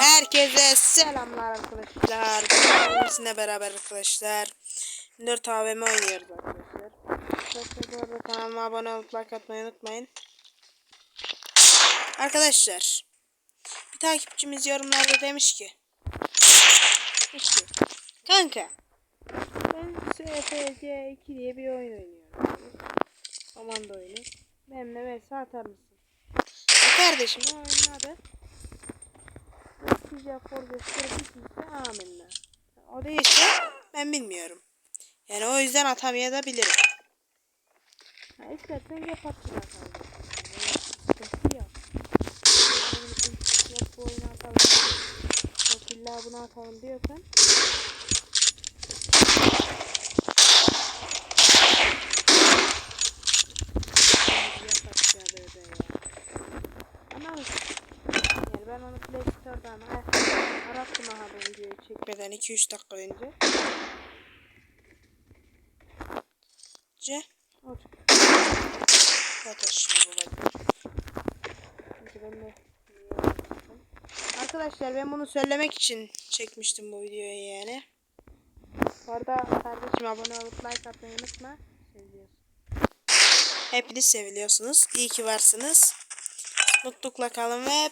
Herkese selamlar arkadaşlar. Bugün sizinle beraber arkadaşlar. 4 AVM oynuyoruz arkadaşlar. Kanalıma abone olup like atmayı unutmayın. Arkadaşlar. Bir takipçimiz yorumlarda demiş ki. Ki. Kanka. Ben SFC 2 diye bir oyun oynuyorum. Komando oyunu. Benimle vs atar mısın? E kardeşim o oyunun adı Forgestir bitmişse amenna. O değilse ben bilmiyorum. Yani o yüzden atamayabilirim. Ha istersen yap atın atalım. Sıkıntı yok. Yok bu oyunu atalım. Yok illa bunu atalım diyorsan. Ben onu Play Store'dan arattım aha videoyu çekmeden 2-3 dakika önce. Ce. Otur. Yat aşağı babacığım. Ben de Arkadaşlar ben bunu söylemek için çekmiştim bu videoyu yani. Bu arada kardeşim abone olup like atmayı unutma. Seviyorsun. Hepiniz seviliyorsunuz. İyi ki varsınız. Mutlulukla kalın ve